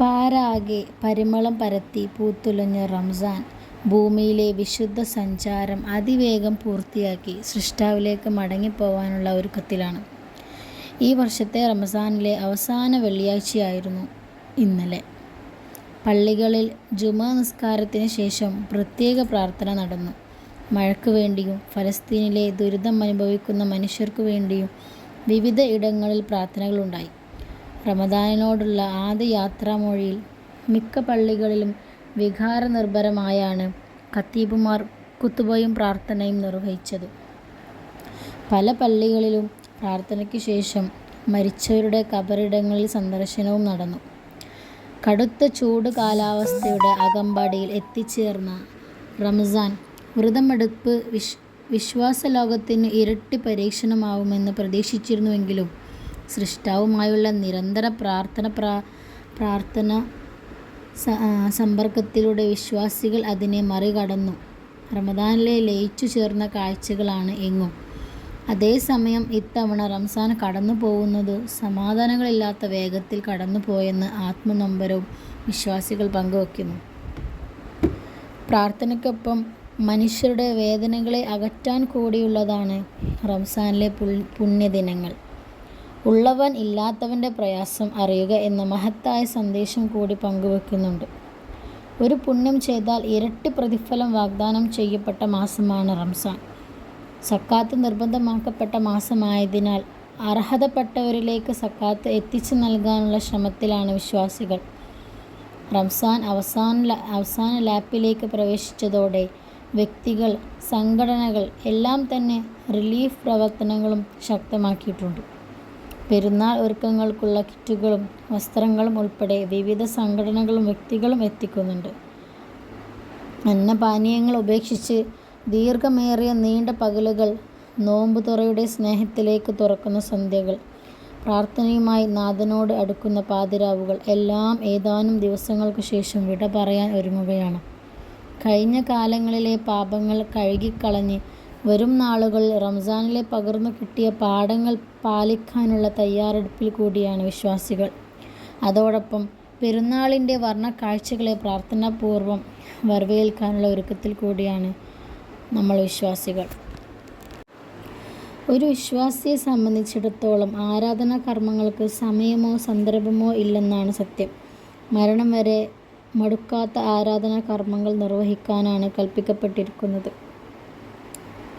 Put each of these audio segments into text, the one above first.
പാരാകെ പരിമളം പരത്തി പൂത്തുലഞ്ഞ റംസാൻ ഭൂമിയിലെ വിശുദ്ധ സഞ്ചാരം അതിവേഗം പൂർത്തിയാക്കി സൃഷ്ടാവിലേക്ക് മടങ്ങിപ്പോവാനുള്ള ഒരുക്കത്തിലാണ്. ഈ വർഷത്തെ റംസാനിലെ അവസാന വെള്ളിയാഴ്ചയായിരുന്നു ഇന്നലെ. പള്ളികളിൽ ജുമുഅ നിസ്കാരത്തിന് ശേഷം പ്രത്യേക പ്രാർത്ഥന നടന്നു. മഴയ്ക്ക് വേണ്ടിയും ഫലസ്തീനിലെ ദുരിതം അനുഭവിക്കുന്ന മനുഷ്യർക്ക് വേണ്ടിയും വിവിധ ഇടങ്ങളിൽ പ്രാർത്ഥനകളുണ്ടായി. റമദാനിനോടുള്ള ആദ്യ യാത്രാമൊഴിയിൽ മിക്ക പള്ളികളിലും വികാരനിർഭരമായാണ് ഖത്തീബുമാർ കുത്തുബയും പ്രാർത്ഥനയും നിർവഹിച്ചത്. പല പള്ളികളിലും പ്രാർത്ഥനയ്ക്ക് ശേഷം മരിച്ചവരുടെ കബറിടങ്ങളിൽ സന്ദർശനവും നടന്നു. കടുത്ത ചൂട് കാലാവസ്ഥയുടെ അകമ്പടിയിൽ എത്തിച്ചേർന്ന റംസാൻ വ്രതമെടുപ്പ് വിശ്വാസ ലോകത്തിന് ഇരട്ടി പരീക്ഷണമാവുമെന്ന് പ്രതീക്ഷിച്ചിരുന്നുവെങ്കിലും സൃഷ്ടാവുമായുള്ള നിരന്തര പ്രാർത്ഥന പ്രാർത്ഥന സമ്പർക്കത്തിലൂടെ വിശ്വാസികൾ അതിനെ മറികടന്നു. റമദാനിലെ ലയിച്ചുചേർന്ന കാഴ്ചകളാണ് എങ്ങും. അതേസമയം ഇത്തവണ റംസാൻ കടന്നുപോവുന്നത് സമാധാനങ്ങളില്ലാത്ത വേഗത്തിൽ കടന്നുപോയെന്ന ആത്മനമ്പരവും വിശ്വാസികൾ പങ്കുവയ്ക്കുന്നു. പ്രാർത്ഥനയ്ക്കൊപ്പം മനുഷ്യരുടെ വേദനകളെ അകറ്റാൻ കൂടിയുള്ളതാണ് റംസാനിലെ പുണ്യദിനങ്ങൾ. ഉള്ളവൻ ഇല്ലാത്തവന്റെ പ്രയാസം അറിയുക എന്ന മഹത്തായ സന്ദേശം കൂടി പങ്കുവെക്കുന്നുണ്ട്. ഒരു പുണ്യം ചെയ്താൽ ഇരട്ടി പ്രതിഫലം വാഗ്ദാനം ചെയ്യപ്പെട്ട മാസമാണ് റംസാൻ. സക്കാത്ത് നിർബന്ധമാക്കപ്പെട്ട മാസമായതിനാൽ അർഹതപ്പെട്ടവരിലേക്ക് സക്കാത്ത് എത്തിച്ചു നൽകാനുള്ള ശ്രമത്തിലാണ് വിശ്വാസികൾ. റംസാൻ അവസാന അവസാന ലാപ്പിലേക്ക് പ്രവേശിച്ചതോടെ വ്യക്തികൾ, സംഘടനകൾ എല്ലാം തന്നെ റിലീഫ് പ്രവർത്തനങ്ങളും ശക്തമാക്കിയിട്ടുണ്ട്. പെരുന്നാൾ ഒരുക്കങ്ങൾക്കുള്ള കിറ്റുകളും വസ്ത്രങ്ങളും ഉൾപ്പെടെ വിവിധ സംഘടനകളും വ്യക്തികളും എത്തിക്കുന്നുണ്ട്. അന്നപാനീയങ്ങൾ ഉപേക്ഷിച്ച് ദീർഘമേറിയ നീണ്ട പകലുകൾ, നോമ്പുതുറയുടെ സ്നേഹത്തിലേക്ക് തുറക്കുന്ന സന്ധ്യകൾ, പ്രാർത്ഥനയുമായി നാഥനോട് അടുക്കുന്ന പാതിരാവുകൾ എല്ലാം ഏതാനും ദിവസങ്ങൾക്ക് ശേഷം വിട പറയാൻ ഒരുങ്ങുകയാണ്. കഴിഞ്ഞ കാലങ്ങളിലെ പാപങ്ങൾ കഴുകിക്കളഞ്ഞ് വരും നാളുകളിൽ പകർന്നു കിട്ടിയ പാഠങ്ങൾ പാലിക്കാനുള്ള തയ്യാറെടുപ്പിൽ കൂടിയാണ് വിശ്വാസികൾ. അതോടൊപ്പം പെരുന്നാളിന്റെ വർണക്കാഴ്ചകളെ പ്രാർത്ഥനാപൂർവം വരവേൽക്കാനുള്ള ഒരുക്കത്തിൽ കൂടിയാണ് നമ്മൾ വിശ്വാസികൾ. ഒരു വിശ്വാസിയെ സംബന്ധിച്ചിടത്തോളം ആരാധനാ കർമ്മങ്ങൾക്ക് സമയമോ സന്ദർഭമോ ഇല്ലെന്നാണ് സത്യം. മരണം വരെ മടുക്കാത്ത ആരാധനാ കർമ്മങ്ങൾ നിർവഹിക്കാനാണ് കൽപ്പിക്കപ്പെട്ടിരിക്കുന്നത്.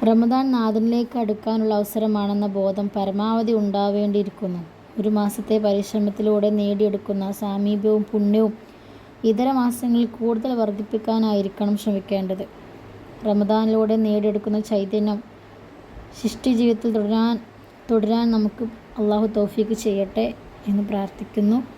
റമദാൻ നാഥനിലേക്ക് അടുക്കാനുള്ള അവസരമാണെന്ന ബോധം പരമാവധി ഉണ്ടാവേണ്ടിയിരിക്കുന്നു. ഒരു മാസത്തെ പരിശ്രമത്തിലൂടെ നേടിയെടുക്കുന്ന സാമീപ്യവും പുണ്യവും ഇതര മാസങ്ങളിൽ കൂടുതൽ വർദ്ധിപ്പിക്കാനായിരിക്കണം ശ്രമിക്കേണ്ടത്. റമദാനിലൂടെ നേടിയെടുക്കുന്ന ചൈതന്യം ശിഷ്ടജീവിതത്തിൽ തുടരാൻ തുടരാൻ നമുക്ക് അള്ളാഹു തൗഫീഖ് ചെയ്യട്ടെ എന്ന് പ്രാർത്ഥിക്കുന്നു.